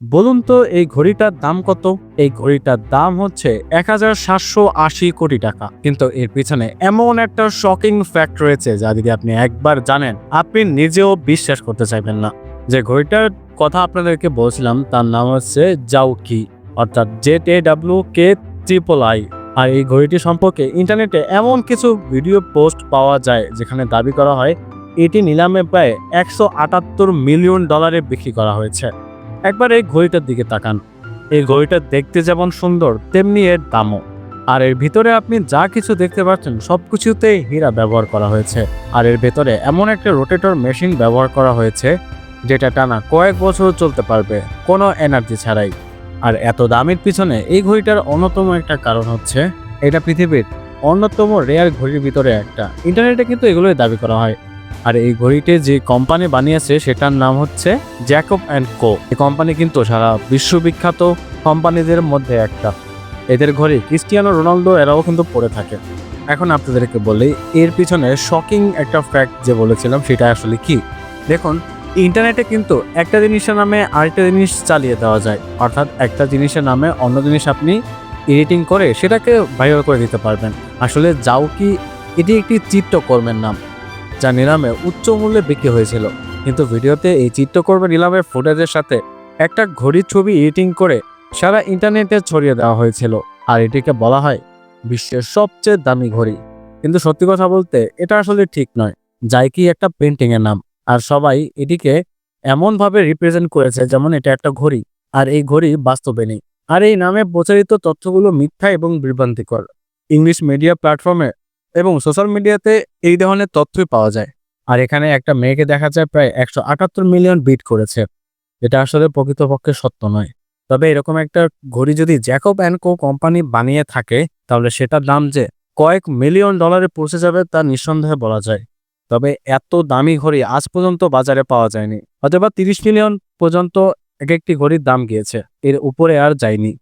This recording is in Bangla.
বলুন তো, এই ঘড়িটার দাম কত? এই ঘড়িটার দাম হচ্ছে এক হাজার সাতশো আশি কোটি টাকা। কিন্তু এর পিছনে এমন একটা শকিং ফ্যাক্ট রয়েছে যা যদি আপনি একবার জানেন, আপনি নিজেও বিশ্বাস করতে চাইবেন না। যে ঘড়িটার কথা আপনাদেরকে বলছিলাম, তার নাম হচ্ছে জাউকি অর্থাৎ Z A W K triple I R এই ঘড়িটি সম্পর্কে ইন্টারনেটে এমন কিছু ভিডিও পোস্ট পাওয়া যায়, যেখানে দাবি করা হয়, এটি নিলামে প্রায় একশো আটাত্তর মিলিয়ন ডলারে বিক্রি করা হয়েছে। একবার এই ঘড়িটার দিকে তাকান। এই ঘড়িটা দেখতে যেমন সুন্দর, তেমনি এর দামও। আর এর ভিতরে আপনি যা কিছু দেখতে পাচ্ছেন সব কিছুতেই হীরা ব্যবহার করা হয়েছে। আর এর ভেতরে এমন একটা রোটেটর মেশিন ব্যবহার করা হয়েছে, যেটা টানা কয়েক বছর চলতে পারবে, কোনো এনার্জি ছাড়াই। আর এত দামের পিছনে এই ঘড়িটার অন্যতম একটা কারণ হচ্ছে, এটা পৃথিবীর অন্যতম রেয়ার ঘড়ির ভিতরে একটা। ইন্টারনেটে কিন্তু এগুলোই দাবি করা হয়। আর এই ঘড়িটি যে কোম্পানি বানিয়েছে, সেটার নাম হচ্ছে জ্যাকব অ্যান্ড কো এই কোম্পানি কিন্তু সারা বিশ্ববিখ্যাত কোম্পানিদের মধ্যে একটা। এদের ঘড়ি ক্রিস্টিয়ানো রোনালদো এরাও কিন্তু পড়ে থাকে। এখন আপনাদেরকে বলি, এর পিছনে শকিং একটা ফ্যাক্ট যে বলেছিলাম, সেটা আসলে কি? দেখুন ইন্টারনেটে কিন্তু একটা জিনিসের নামে আরেকটা জিনিস চালিয়ে দেওয়া যায়। অর্থাৎ একটা জিনিসের নামে অন্য জিনিস আপনি এডিটিং করে সেটাকে ভাইরাল করে দিতে পারবেন। আসলে যাও কি, এটি একটি চিত্রকর্মের নাম। যা নিলামে উচ্চ মূল্যে বিক্রি হয়েছিল। কিন্তু ভিডিওতে এই চিত্রকর্ম নিলামের ফুটেজের সাথে একটা ঘড়ির ছবি এডিটিং করে সারা ইন্টারনেটে ছড়িয়ে দেওয়া হয়েছিল। আর এটিকে বলা হয় বিশ্বের সবচেয়ে দামি ঘড়ি। কিন্তু সত্যি কথা বলতে এটা আসলে ঠিক নয়। যাই কি একটা পেন্টিং এর নাম। আর সবাই এটিকে এমনভাবে রিপ্রেজেন্ট করেছে যেমন এটা একটা ঘড়ি। আর এই ঘড়ি বাস্তবে নেই। আর এই নামে প্রচারিত তথ্যগুলো মিথ্যা এবং বিভ্রান্তিকর। ইংলিশ মিডিয়া প্ল্যাটফর্মে এবং সোশ্যাল মিডিয়াতে এই ধরনের তথ্যই পাওয়া যায়। আর এখানে একটা মেয়েকে দেখা যায় প্রায় একশো আটাত্তর মিলিয়ন বিট করেছে। এটা আসলে প্রকৃতপক্ষে সত্য নয়। তবে এরকম একটা ঘড়ি যদি জ্যাকব অ্যান্ড কো কোম্পানি বানিয়ে থাকে, তাহলে সেটার দাম যে কয়েক মিলিয়ন ডলারে পৌঁছে যাবে তা নিঃসন্দেহে বলা যায়। তবে এত দামি ঘড়ি আজ পর্যন্ত বাজারে পাওয়া যায়নি। অথবা তিরিশ মিলিয়ন পর্যন্ত এক একটি ঘড়ির দাম গিয়েছে। এর উপরে আর যায়নি।